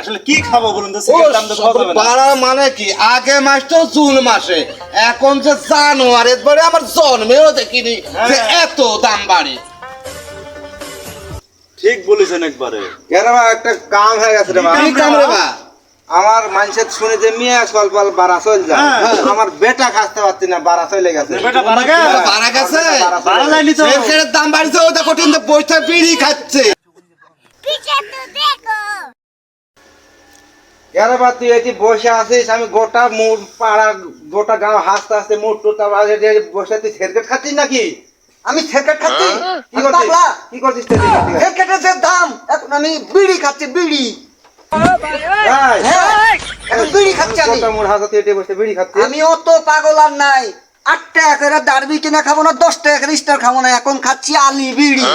আসলে কি খাব বলুন তো না। পাড়ার মানে কি? আগে মাস তো জুন মাসে। এখন যে জানুয়ারি পরে আমার জন্মেও দেখিনি যে হ্যাঁ। এত দাম বাড়ে। ঠিক বলেছেন একবারে। কেন একটা কাম হয়ে গেছে রে কি কাম রে বা আমার মানুষের শুনে যে মেয়ে স্বল্প বাড়া চল যায়। হ্যাঁ। আমার বেটা খাসতে পারছি না বাড়া চলে গেছে। বেটা বাড়া গে বাড়া গেছে? বাড়া যায়নি তো। দাম বাড়ছে ও দেখো কিন্তু বইটা বিড়ি খাচ্ছে। তুই বসে আছিস আমি গোটা মুর গোটা হাসতে হাসতে মুর বসে তুই সেরকেট খাচ্ছিস নাকি? আমি সেরকেট খাচ্ছি? কি করছিস? কি করছিস সেরকেটের যে দাম এখন আমি বিড়ি খাচ্ছি বিড়ি। হ্যাঁ, বিড়ি খাচ্ছি আমি। মুর বসে বিড়ি খাচ্ছি আমি অত পাগল আর নাই। আট টাকা করে দারবি কিনা খাব না দশ টাকা করে স্টার খাব না এখন খাচ্ছি আলি বিড়ি।